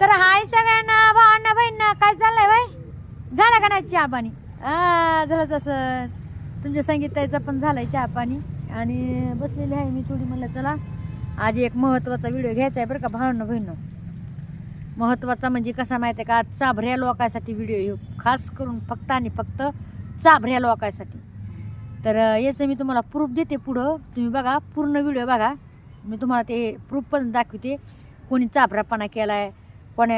तर हाय सगळ्यांना भावांना बहिणींना काय चाललंय बाई? झालं का नाही चहा पाणी? आ, झालं तसं. तुमच्या संगीतायचं पण झालाय चहा पाणी. आणि बसलेली आहे मी थोडी म्हणलं चला आज एक महत्त्वाचा व्हिडिओ घ्यायचा आहे बरं का भावांना बहिणं महत्त्वाचा म्हणजे कसा माहिती आहे का आज चाभऱ्या लोकांसाठी व्हिडिओ येऊ. खास करून फक्त आणि फक्त चाभऱ्या लोकांसाठी. तर याचं मी तुम्हाला प्रूफ देते पुढं. तुम्ही बघा पूर्ण व्हिडिओ बघा. मी तुम्हाला ते प्रूफ पण दाखवते. कोणी चाभरापणा केला आहे पण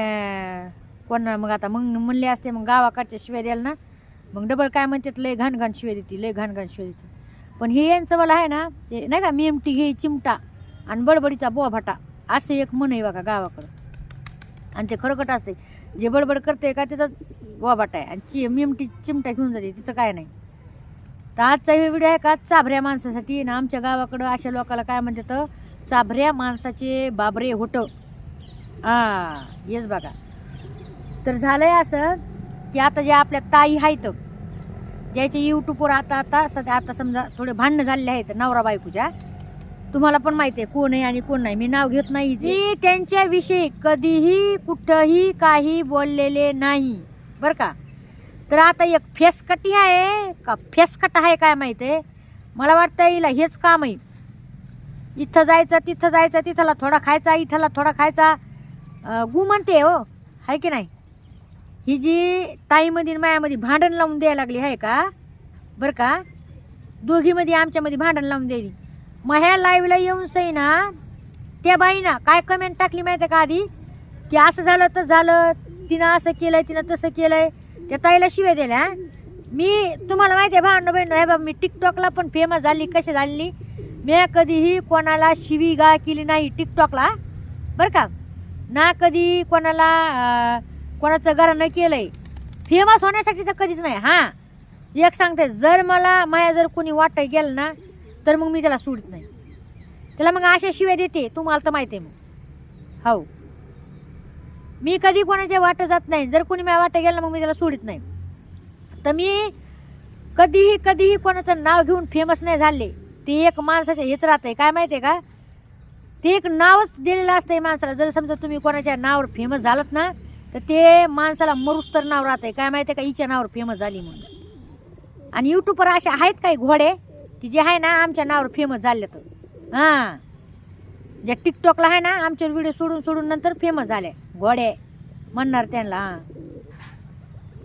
कोण मग आता मग म्हणले असते मग गावाकडच्या शिवाय द्याल ना. मग डबल काय म्हणतात लय घाण घाण शिवाय देते लय घाण घाण शिवाय देते. पण हे यांचं मला आहे ना ते नाही का मेमटी घे चिमटा आणि बडबडीचा बोभाटा असं एक म्हण आहे बघा गावाकडं. आणि ते खरोखट असते जे बडबड करते का त्याचाच बोभाटा आहे. आणि चि मेमटी चिमटा घेऊन जाते तिचं काय नाही. तर आजचा हे व्हिडिओ आहे का चाभऱ्या माणसासाठी. ना आमच्या गावाकडं अशा लोकाला काय म्हणतात चाभऱ्या माणसाचे बाबरे होट. हा येस बघा. तर झालंय असं की आता जे आपल्या ताई आहेत ज्याचे यूट्यूबवर आता आता सध्या आता समजा थोडे भांडणं झालेले आहेत नवरा बायकोच्या तुम्हाला पण माहिती आहे कोण आहे आणि कोण नाही. मी नाव घेत नाही मी त्यांच्याविषयी कधीही कुठंही काही बोललेले नाही. बरं का? तर आता एक फेसकटी आहे. का फेसकट आहे काय माहिती आहे? मला वाटतं हिला हेच काम आहे. इथं जायचं तिथं जायचं तिथला थोडा खायचा इथला थोडा खायचा. गु म्हणते हो. आहे की नाही? ही जी ताईमध्ये मायामध्ये भांडण लावून द्यायला लागली आहे का? बरं का? दोघीमध्ये आमच्यामध्ये भांडण लावून द्यायली. मग ह्या लाईव्हला येऊन सई ना त्या बाईना काय कमेंट टाकली माहिती आहे का आधी? की असं झालं तर झालं तिनं असं केलंय तिनं तसं केलंय. त्या ताईला शिव्या दिल्या मी तुम्हाला माहिती आहे भांडण बहिण हे बाबा मी टिकटॉकला पण फेमस झाली कशी झाली मी कधीही कोणाला शिवी गा केली नाही टिकटॉकला बरं का? ना कधी कोणाला अं, कोणाचं घरानं केलंय. फेमस होण्यासाठी तर कधीच नाही हां. एक सांगते जर मला माया जर कोणी वाटाय गेलं ना तर मग मी त्याला सोडत नाही. त्याला मग अशा शिव्या देते तुम्हाला तर माहिती आहे मग. हो. मी कधी कोणाच्या वाटं जात नाही जर कोणी माझ्या वाटं गेलं मग मी त्याला सोडित नाही. तर मी कधीही कधीही कोणाचं नाव घेऊन फेमस नाही झाले ते एक माणसाच्या हेच राहतंय काय माहिती आहे का? ते एक नावच दिलेलं असतं आहे माणसाला. जर समजा तुम्ही कोणाच्या नावावर फेमस झालात ना तर ते माणसाला मरुस्तर तर नाव आहे काय माहिती आहे का? हिच्या नावावर फेमस झाली म्हणून. आणि यूट्यूबवर असे आहेत काही घोडे की जे आहे ना आमच्या नावावर फेमस झाले तर हां ज्या टिकटॉकला आहे ना आमचे व्हिडिओ सोडून सोडून नंतर फेमस झाले. घोडे. म्हणणार त्यांना हां.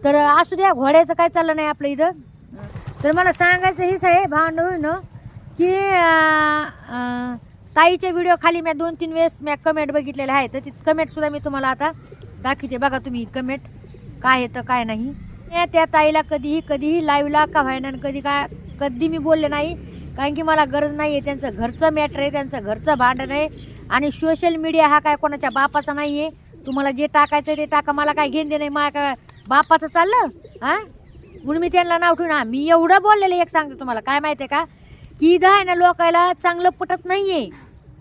तर असू द्या घोड्याचं काय चाललं नाही आपलं इथं. तर मला सांगायचं हेच आहे भांडवून की आ, आ, ताईच्या व्हिडिओ खाली मी दोन तीन वेळेस मी कमेंट बघितलेले आहे तर ती कमेंटसुद्धा मी तुम्हाला आता दाखवते. बघा तुम्ही कमेंट काय आहे तर काय नाही. मी त्या ताईला कधीही कधीही लाईव्हला का व्हायना कधी काय कधी मी बोलले नाही. कारण की मला गरज नाही आहे त्यांचं घरचं मॅटर आहे त्यांचं घरचं भांडण आहे. आणि सोशल मीडिया हा काय कोणाच्या बापाचा नाही आहे तुम्हाला जे टाकायचं ते टाका. मला काय घेणं नाही मला काय बापाचं चाललं? हां? म्हणून मी त्यांना नाव ठेवून हां मी एवढं बोललेलं एक सांगते तुम्हाला. काय माहिती आहे का? की इथं आहे ना लोकायला चांगलं पटत नाही आहे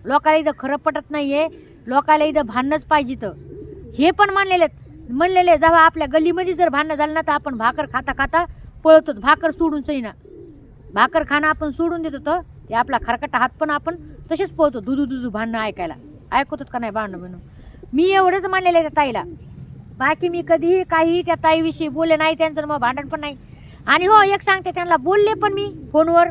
लोकाला इथं खरं पटत नाही आहे लोकाला इथं भांडणच पाहिजे तर हे पण मानलेले म्हणलेले जेव्हा आपल्या गल्लीमध्ये जर भांडणं झालं ना तर आपण भाकर खाता खाता पळतो. भाकर सोडून सही ना. भाकर खाणं आपण सोडून देत होतं ते आपला खरकटा हात पण आपण तसेच पळतो. दुधू दुधू भांडणं ऐकायला. ऐकतच का नाही भांडणं म्हणून? मी एवढंच मानलेलं आहे त्या ताईला. बाकी मी कधीही काही त्या ताईविषयी बोलले नाही त्यांचं मग भांडण पण नाही. आणि हो एक सांगते त्यांना बोलले पण मी फोनवर.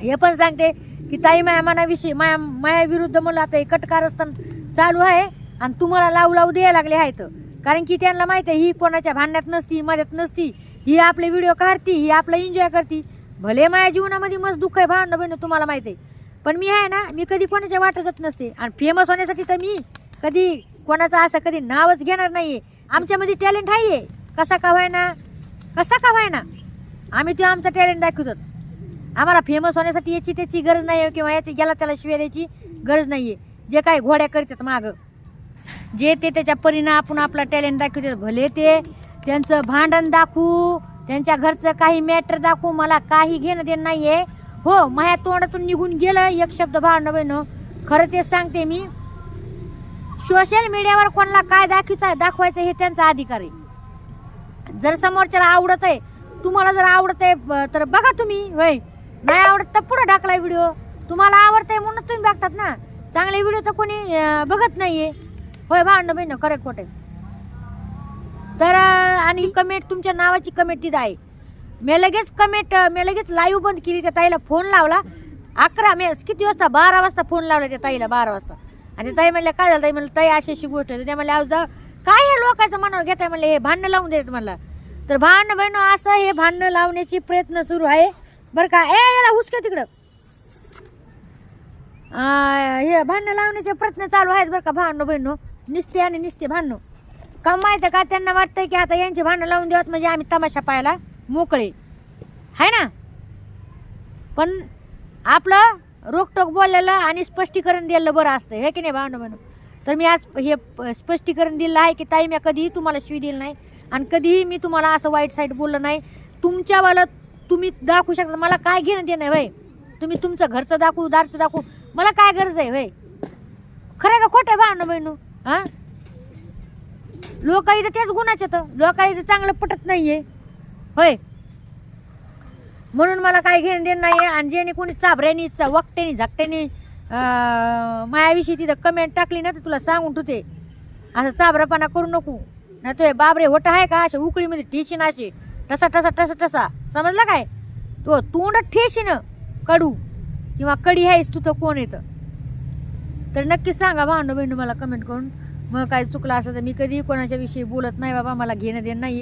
हे पण सांगते की ताई माया मनाविषयी माया माया विरुद्ध आता हे कटकारस्थान चालू आहे आणि तुम्हाला लावू लावू द्यायला लागले आहेत. कारण की त्यांना माहिती आहे ही कोणाच्या भांडण्यात नसती मध्यात नसती. ही आपले व्हिडिओ काढती ही आपलं एन्जॉय करती. भले माझ्या जीवनामध्ये मस्त दुःख आहे भांडणं बहिण तुम्हाला माहिती आहे. पण मी आहे ना मी कधी कोणाच्या वाटतच नसते. आणि फेमस होण्यासाठी तर मी कधी कोणाचं असं कधी नावच घेणार नाही आहे आमच्यामध्ये टॅलेंट आहे कसा का व्हायना? कसा का व्हायना? आम्ही तो आमचा टॅलेंट दाखवतो आम्हाला फेमस होण्यासाठी याची त्याची गरज नाही किंवा याची गेला त्याला शिव्या द्यायची गरज आहे जे काय घोड्या करतात मागं. जे ते त्याच्या परिणाम आपण आपला टॅलेंट दाखवतात भले ते त्यांचं भांडण दाखवू त्यांच्या घरचं काही मॅटर दाखवू मला काही घेणं देणं नाहीये. हो माझ्या तोंडातून निघून गेलं एक शब्द भांडण बहिणं खरं ते सांगते मी. सोशल मीडियावर कोणाला काय दाखवायचं दाखवायचं हे त्यांचा अधिकार आहे. जर समोरच्याला आवडत आहे तुम्हाला जर आवडत आहे ब- तर बघा तुम्ही वय नाही आवडत तर पुढे टाकलाय व्हिडिओ तुम्हाला आवडतंय म्हणून तुम्ही बघतात ना. चांगले व्हिडिओ तर कोणी अं, बघत नाहीये. होय भांडण बहिण खरे खोटे तर अं, आणि कमेंट तुमच्या नावाची कमेंट तिथं आहे. मी लगेच कमेंट मी लगेच लाईव्ह बंद केली त्या ताईला फोन लावला. अकरा मी किती वाजता? बारा वाजता फोन लावला त्या ताईला बारा वाजता. आणि त्या ताई म्हणल्या काय झालं? ताई म्हणलं ताई अशी अशी गोष्ट आहे. त्या म्हणल्या "अहो, जा काय हे लोकांचं मनावर घेताय? म्हणलं हे भांडणं लावून देत म्हणलं. तर भांडणं बहिण असं हे भांडणं लावण्याची प्रयत्न सुरू आहे. बरं का ए याला हुसका तिकडं. हे भांडणं लावण्याचे प्रयत्न चालू आहेत बरं का भांडणं बहिणं निसते आणि निसते भांडणं. का माहिती का त्यांना वाटतंय की आता यांचे भांडणं लावून देवत म्हणजे आम्ही तमाशा पाहायला मोकळे. आहे ना? पण आपलं रोकटोक बोललेलं आणि स्पष्टीकरण दिलेलं बरं असतं हे की नाही भांडणं बहिणं तर मी आज हे प- स्पष्टीकरण दिलं आहे की ताई मी कधीही तुम्हाला शिवी दिलं नाही आणि कधीही मी तुम्हाला असं वाईट साईड बोललं नाही. तुमच्यावाला तुम्ही दाखवू शकता मला काय घेणं देणं आहे तुम्ही तुमचं घरचं दाखवू दारचं दाखवू मला काय गरज आहे वय? खरं का खोटं आहे भांडणं बहिणू? हा? लोक इथं तेच गुणाचे तर लोक इथं चांगलं पटत नाहीये होय? म्हणून मला काय घेणं देणं नाही आणि ज्याने कोणी चाभऱ्यानी चा- वकट्यानी झकट्यानी मायाविषयी तिथं कमेंट टाकली ना तर तुला सांगून ठेवते. असं चाभरापणा करू नको. नाही तो बाबरे होट आहे का अशा उकळीमध्ये ठेशीन असे टसा टसा टसा टसा समजला काय? तो तोंड ठेशीन कडू. किंवा कडी आहेस तुझं कोण येतं? तर नक्कीच सांगा भांडू बहिणू मला कमेंट करून. मग काय चुकलं असं तर मी कधी कोणाच्या विषयी बोलत नाही बाबा मला घेणं देणं नाही